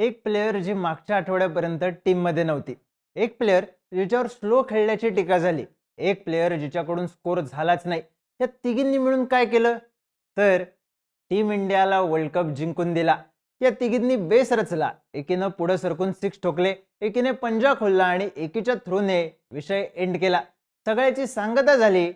एक प्लेअर जी मागच्या आठवड्यापर्यंत टीममध्ये नव्हती. एक प्लेअर जिच्यावर स्लो खेळल्याची टीका झाली. एक प्लेअर जिच्याकडून स्कोर झालाच नाही. या तिघींनी मिळून काय केलं? तर टीम इंडियाला वर्ल्ड कप जिंकून दिला. या तिघींनी बेस रचला. एकीनं पुढं सरकून सिक्स ठोकले. एकीने पंजा खोलला आणि एकीच्या थ्रूने विषय एंड केला. सगळ्याची सांगता झाली.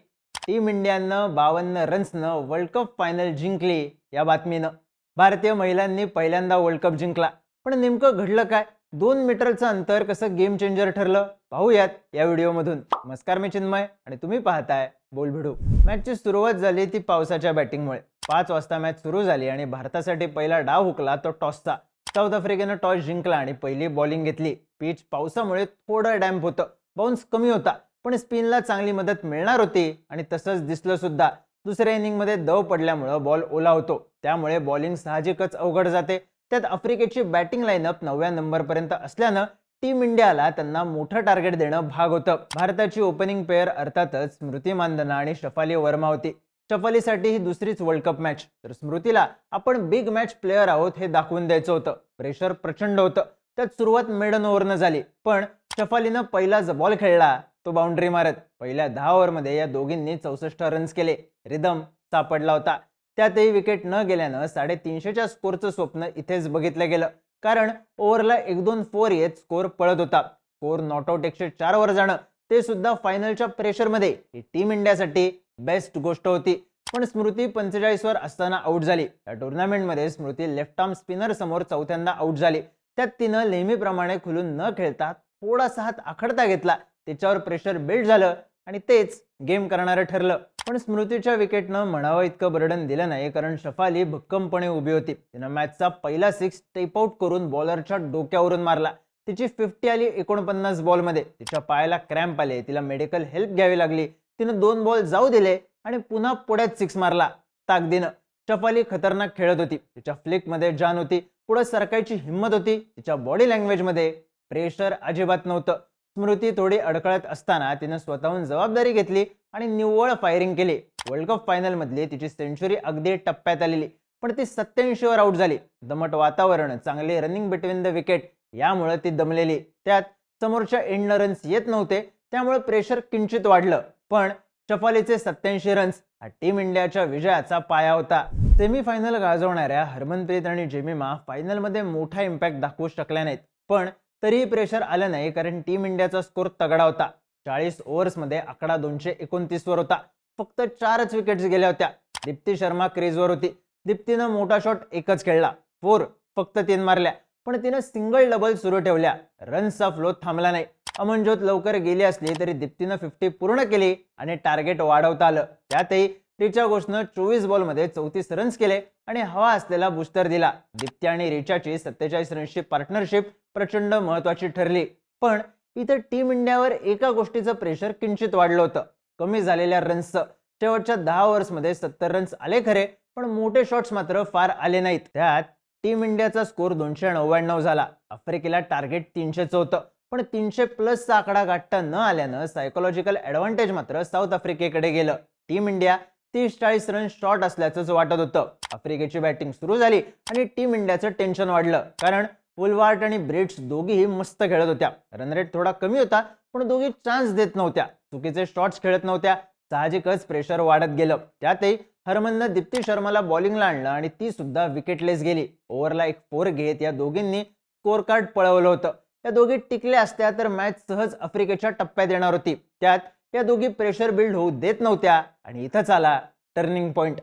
टीम इंडियानं बावन्न रन्सनं वर्ल्ड कप फायनल जिंकली या बातमीनं. भारतीय महिलांनी पहिल्यांदा वर्ल्ड कप जिंकला. पण नेमकं घडलं काय? दोन मीटरचं अंतर कसं गेम चेंजर ठरलं? पाहूयात या व्हिडिओमधून. नमस्कार मी चिन्मय आणि तुम्ही पाहताय बोल भिडू. मॅचची सुरुवात झाली ती पावसाच्या बॅटिंगमुळे पाच वाजता मॅच सुरू झाली आणि भारतासाठी पहिला डाव हुकला तो टॉसचा. साऊथ आफ्रिकेनं टॉस जिंकला आणि पहिली बॉलिंग घेतली. पिच पावसामुळे थोडं डॅम्प होतं. बाउन्स कमी होता पण स्पिनला चांगली मदत मिळणार होती आणि तसंच दिसलं सुद्धा. दुसऱ्या इनिंगमध्ये दव पडल्यामुळं बॉल ओला होतो. त्यामुळे बॉलिंग साहजिकच अवघड जाते. त्यात आफ्रिकेची बॅटिंग लाईनअप नवव्या नंबरपर्यंत असल्यानं टीम इंडियाला त्यांना मोठं टार्गेट देणं भाग होतं. भारताची ओपनिंग पेअर अर्थातच स्मृती मानधना आणि शफाली वर्मा होती. शफालीसाठी ही दुसरीच वर्ल्ड कप मॅच तर स्मृतीला आपण बिग मॅच प्लेअर आहोत हे दाखवून द्यायचं होतं. प्रेशर प्रचंड होतं. त्यात सुरुवात मेडन ओव्हरनं झाली. पण शफालीनं पहिलाच बॉल खेळला तो बाउंड्री मारत. पहिल्या दहा ओव्हरमध्ये या दोघींनी चौसष्ट रन्स केले. रिदम सापडला होता. त्यातही विकेट न गेल्यानं साडेतीनशेच्या स्कोरचं स्वप्न इथेच बघितलं गेलं. कारण ओव्हरला एक दोन फोर येत स्कोर पळत होता. स्कोर नॉट आउट एकशे चार वर जाणं ते सुद्धा फायनलच्या प्रेशरमध्ये ही टीम इंडियासाठी बेस्ट गोष्ट होती. पण स्मृती पंचेचाळीस वर असताना आऊट झाली. या टुर्नामेंटमध्ये स्मृती लेफ्ट आर्म स्पिनर समोर चौथ्यांदा आऊट झाली. त्यात तिनं नेहमीप्रमाणे खुलून न खेळता थोडासा हात आखडता घेतला. त्याच्यावर प्रेशर बिल्ड झालं आणि तेच गेम करणारं ठरलं. पण स्मृतीच्या विकेटनं म्हणावं इतकं बर्डन दिलं नाही कारण शफाली भक्कमपणे उभी होती. तिनं मॅचचा पहिला सिक्स टेपआउट करून बॉलरच्या डोक्यावरून मारला. तिची फिफ्टी आली एकोणपन्नास बॉलमध्ये तिच्या पायाला क्रॅम्प आले. तिला मेडिकल हेल्प घ्यावी लागली. तिनं दोन बॉल जाऊ दिले आणि पुन्हा पुढ्यात सिक्स मारला. ताकदीनं शफाली खतरनाक खेळत होती. तिच्या फ्लिकमध्ये जान होती. पुढे सरकायची हिंमत होती. तिच्या बॉडी लँग्वेजमध्ये प्रेशर अजिबात नव्हतं. स्मृती थोडी अडकळत असताना तिनं स्वतःहून जबाबदारी घेतली आणि निव्वळ फायरिंग केली. वर्ल्ड कप फायनलमधली तिची सेंचुरी अगदी टप्प्यात आलेली पण ती सत्याऐंशीवर आऊट आउट झाली. दमट वातावरण चांगले रनिंग बिटवीन द विकेट यामुळे ती दमलेली. त्यात समोरच्या एंड रन्स येत नव्हते त्यामुळे प्रेशर किंचित वाढलं. पण शफालीचे सत्याऐंशी रन्स हा टीम इंडियाच्या विजयाचा पाया होता. सेमीफायनल गाजवणाऱ्या हरमनप्रीत आणि जेमिमा फायनलमध्ये मोठा इम्पॅक्ट दाखवू शकल्या नाहीत. पण तरीही प्रेशर आलं नाही कारण टीम इंडियाचा स्कोर तगडा होता. चाळीस ओव्हर्समध्ये आकडा दोनशे एकोणतीसवर होता. फक्त चारच विकेट्स गेल्या होत्या. दीप्ती शर्मा क्रीजवर होती. दीप्तीनं मोठा शॉट एकच खेळला. फोर फक्त तीन मारल्या. पण तिनं सिंगल डबल सुरू ठेवल्या. रन्सचा फ्लो थांबला नाही. अमनज्योत लवकर गेली असली तरी दीप्तीनं फिफ्टी पूर्ण केली आणि टार्गेट वाढवता आलं. त्यातही रिचा घोषनं चोवीस बॉलमध्ये चौतीस रन्स केले आणि हवा असलेला बुस्टर दिला. दिप्त्या आणि रिचाची सत्तेचाळीस रन्सची पार्टनरशिप प्रचंड महत्वाची ठरली. पण इथं टीम इंडियावर एका गोष्टीचं प्रेशर किंचित वाढलं होतं. कमी झालेल्या रन्सचं शेवटच्या दहा ओव्हर्समध्ये सत्तर रन्स आले खरे पण मोठे शॉट्स मात्र फार आले नाहीत. त्यात टीम इंडियाचा स्कोर दोनशे नव्याण्णव झाला. आफ्रिकेला टार्गेट तीनशेचं होतं पण तीनशे प्लसचा आकडा गाठता न आल्यानं सायकोलॉजिकल ॲडव्हान्टेज मात्र साऊथ आफ्रिकेकडे गेलं. टीम इंडिया तीस चाळीस रन शॉर्ट असल्याचंच वाटत होतं. आफ्रिकेची बॅटिंग सुरू झाली आणि टीम इंडियाचं टेन्शन वाढलं. कारण वुलवार्ट आणि ब्रिट्स दोघीही मस्त खेळत होत्या. रन रेट थोडा कमी होता पण दोघी चान्स देत नव्हत्या. चुकीचे शॉट्स खेळत नव्हत्या. साहजिकच प्रेशर वाढत गेलं. त्यातही हरमननं दीप्ती शर्माला बॉलिंगला आणलं आणि ती सुद्धा विकेटलेस गेली. ओव्हरला एक फोर घेत या दोघींनी स्कोअर कार्ड पळवलं होतं. या दोघी टिकल्या असत्या तर मॅच सहज आफ्रिकेच्या टप्प्यात येणार होती. त्यात या दोघी प्रेशर बिल्ड होऊ देत नव्हत्या आणि इथंच आला टर्निंग पॉइंट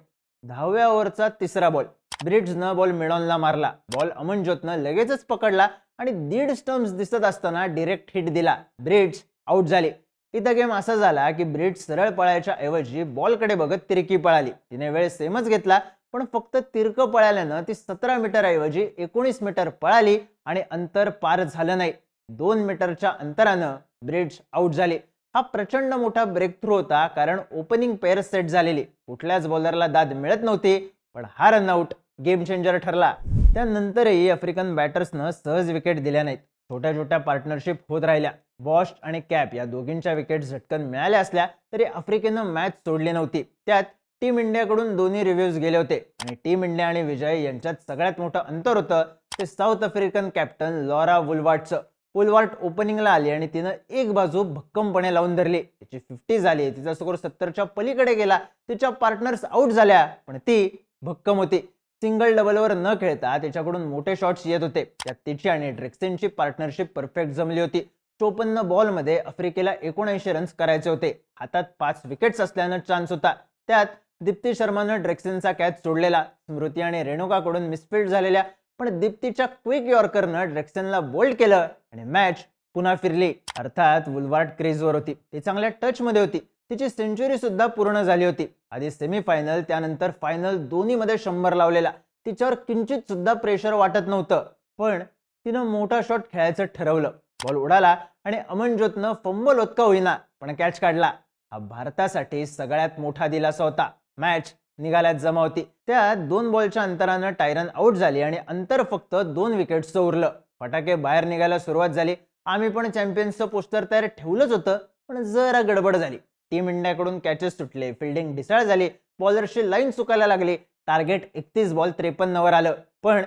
दहाव्या ओव्हरचा तिसरा बॉल ब्रिड्सनं बॉल मिडॉनला मारला. बॉल अमनज्योतनं लगेचच पकडला आणि दीड स्टम्प्स दिसत असताना डिरेक्ट हिट दिला. ब्रिड्स आउट झाले. इथं गेम असा झाला की ब्रिड्स सरळ पळायच्या ऐवजी बॉलकडे बघत तिरकी पळाली. तिने वेळ सेमच घेतला पण फक्त तिरकं पळाल्यानं ती सतरा मीटर ऐवजी एकोणीस मीटर पळाली आणि अंतर पार झालं नाही. दोन मीटरच्या अंतरानं ब्रिड्स आउट झाली. हा प्रचंड मोठा ब्रेक थ्रू होता कारण ओपनिंग पेअर सेट झालेली. कुठल्याच बॉलरला दाद मिळत नव्हती पण हा रनआउट गेम चेंजर ठरला. त्यानंतरही आफ्रिकन बॅटर्सनं सहज विकेट दिल्या नाहीत. छोट्या छोट्या पार्टनरशिप होत राहिल्या. बॉस्ट आणि कॅप या दोघींच्या विकेट झटकन मिळाल्या असल्या तरी आफ्रिकेनं मॅच सोडली नव्हती. त्यात टीम इंडियाकडून दोन्ही रिव्ह्यूज गेले होते. आणि टीम इंडिया आणि विजय यांच्यात सगळ्यात मोठं अंतर होतं ते साऊथ आफ्रिकन कॅप्टन लॉरा वुलवाटचं पोलवार्ट ओपनिंगला आली आणि तिनं एक बाजू भक्कमपणे लावून धरली. तिची फिफ्टी झाली तिचा स्कोर सत्तरच्या पलीकडे गेला तिच्या पार्टनर्स आउट झाल्या पण ती भक्कम होती. सिंगल डबलवर न खेळता तिच्याकडून मोठे शॉट्स येत होते. त्यात तिची आणि ड्रेक्सेनची पार्टनरशिप परफेक्ट जमली होती. चोपन्न बॉलमध्ये आफ्रिकेला एकोणऐंशी रन्स करायचे होते. हातात पाच विकेट्स असल्यानं चान्स होता. त्यात दीप्ती शर्मानं ड्रेक्सेनचा कॅच सोडलेला स्मृती आणि रेणुकाकडून मिसफिल्ड झालेल्या पण दीप्तीच्या क्विक यॉर्करनं ड्रेक्सनला बोल्ड केलं आणि मॅच पुन्हा फिरली. अर्थात वुलवार्ट क्रेजवर होती. ती चांगल्या टचमध्ये होती. तिची सेंचुरी सुद्धा पूर्ण झाली होती. आधी सेमीफायनल त्यानंतर फायनल दोन्हीमध्ये शंभर लावलेला. तिच्यावर किंचित सुद्धा प्रेशर वाटत नव्हतं. पण तिनं मोठा शॉट खेळायचं ठरवलं. बॉल उडाला आणि अमनज्योतनं फंबल होत होईना पण कॅच काढला. हा भारतासाठी सगळ्यात मोठा दिलासा होता. मॅच निघाल्यात जमा होती त्यात दोन बॉलच्या अंतरानं टायरन आउट झाली आणि अंतर फक्त दोन विकेट्सचं उरलं. फटाके बाहेर निघायला सुरुवात झाली. आम्ही पण चॅम्पियन्सचं पोस्टर तयार ठेवलंच होतं पण जरा गडबड झाली. टीम इंडियाकडून कॅचेस सुटले फिल्डिंग ढिसाळ झाली बॉलरशी लाईन चुकायला लागली. टार्गेट एकतीस बॉल त्रेपन्नवर आलं. पण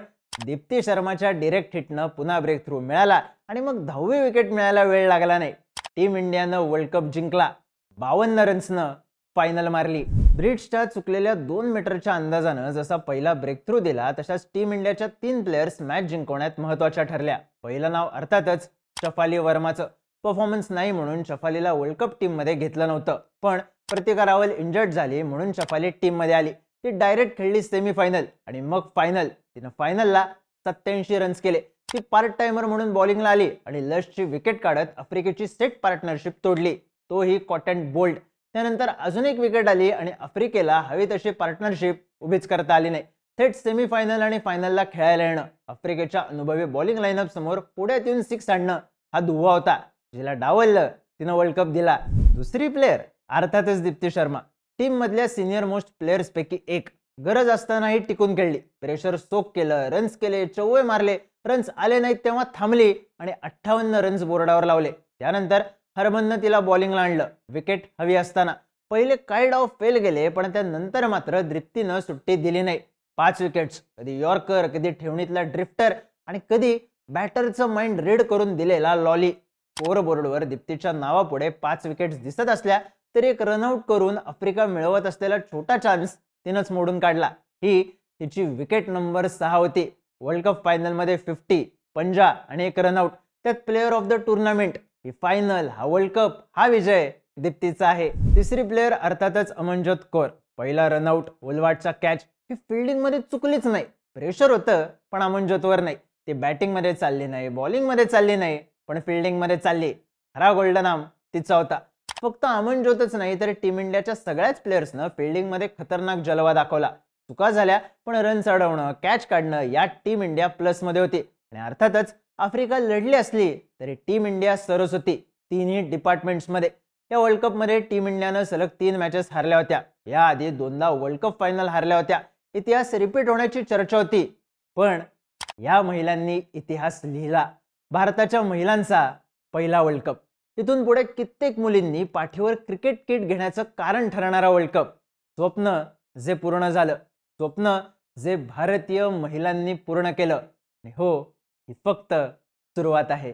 दीप्ती शर्माच्या डिरेक्ट हिटनं पुन्हा ब्रेक थ्रू मिळाला आणि मग दहावी विकेट मिळायला वेळ लागला नाही. टीम इंडियानं वर्ल्ड कप जिंकला. बावन्न रन्सनं फायनल मारली. ब्रिट्सच्या चुकलेल्या दोन मीटरच्या अंदाजानं जसा पहिला ब्रेक थ्रू दिला तशाच टीम इंडियाच्या तीन प्लेयर्स मॅच जिंकवण्यात महत्त्वाच्या ठरल्या. पहिलं नाव अर्थातच शफाली वर्माचं. परफॉर्मन्स नाही म्हणून शफालीला वर्ल्ड कप टीममध्ये घेतलं नव्हतं. पण प्रतिका रावल इंजर्ड झाली म्हणून शफाली टीममध्ये आली. ती डायरेक्ट खेळली सेमीफायनल आणि मग फायनल तिनं फायनलला सत्याऐंशी रन्स केले. ती पार्ट टाइमर म्हणून बॉलिंगला आली आणि लशची विकेट काढत आफ्रिकेची सेट पार्टनरशिप तोडली. तोही कॉटन बोल्ड त्यानंतर अजून एक विकेट आली आणि आफ्रिकेला हवी तशी पार्टनरशिप उभीच करता आली नाही. थेट सेमीफायनल आणि फायनलला खेळायला येणं. आफ्रिकेच्या अनुभवी बॉलिंग लाईनअप समोर पुढ्यात येऊन सिक्स आणणं हा दुवा होता. जिला डावललं तिनं वर्ल्ड कप दिला. दुसरी प्लेअर अर्थातच दीप्ती शर्मा. टीम मधल्या सिनियर मोस्ट प्लेयर्स पैकी एक. गरज असतानाही टिकून खेळली. प्रेशर सोक केलं रन्स केले चौवे मारले. रन्स आले नाहीत तेव्हा थांबली आणि अठ्ठावन्न रन्स बोर्डावर लावले. त्यानंतर हरमननं तिला बॉलिंगला आणलं. विकेट हवी असताना. पहिले काही डाव फेल गेले पण त्यानंतर मात्र दीप्तीनं सुट्टी दिली नाही. पाच विकेट्स कधी यॉर्कर कधी ठेवणीतला ड्रिफ्टर आणि कधी बॅटरचं माइंड रीड करून दिलेला लॉली बोर्डवर दीप्तीच्या नावापुढे पाच विकेट्स दिसत असल्या तरी एक रनआउट करून आफ्रिका मिळवत असलेला छोटा चान्स तिनंच मोडून काढला. ही तिची विकेट नंबर सहा होती. वर्ल्ड कप फायनलमध्ये फिफ्टी पंजा आणि एक रनआउट त्यात प्लेअर ऑफ द टुर्नामेंट ही फायनल हा वर्ल्ड कप हा विजय दीप्तीचा आहे. तिसरी प्लेअर अर्थातच अमनजोत कौर. पहिला रनआउट ओलवाटचा कॅच ही फिल्डिंगमध्ये चुकलीच नाही. प्रेशर होतं पण अमनजोतवर नाही. ती बॅटिंगमध्ये चालली नाही बॉलिंगमध्ये चालली नाही पण फिल्डिंगमध्ये चालली. खरा गोल्डन आम तिचा होता. फक्त अमनजोतच नाही तर टीम इंडियाच्या सगळ्याच प्लेयर्सनं फिल्डिंगमध्ये खतरनाक जलवा दाखवला. चुका झाल्या पण रन चढवणं कॅच काढणं या टीम इंडिया प्लसमध्ये होती. आणि अर्थातच आफ्रिका लढली असली तरी टीम इंडिया सरस होती तिन्ही डिपार्टमेंट्समध्ये. या वर्ल्ड कपमध्ये टीम इंडियानं सलग तीन मॅचेस हारल्या होत्या. याआधी दोनदा वर्ल्ड कप फायनल हारल्या होत्या. इतिहास रिपीट होण्याची चर्चा होती. पण या महिलांनी इतिहास लिहिला. भारताच्या महिलांचा पहिला वर्ल्ड कप तिथून पुढे कित्येक मुलींनी पाठीवर क्रिकेट किट घेण्याचं कारण ठरणारा वर्ल्ड कप स्वप्न जे पूर्ण झालं स्वप्न जे भारतीय महिलांनी पूर्ण केलं. आणि हो ही फक्त सुरुवात आहे.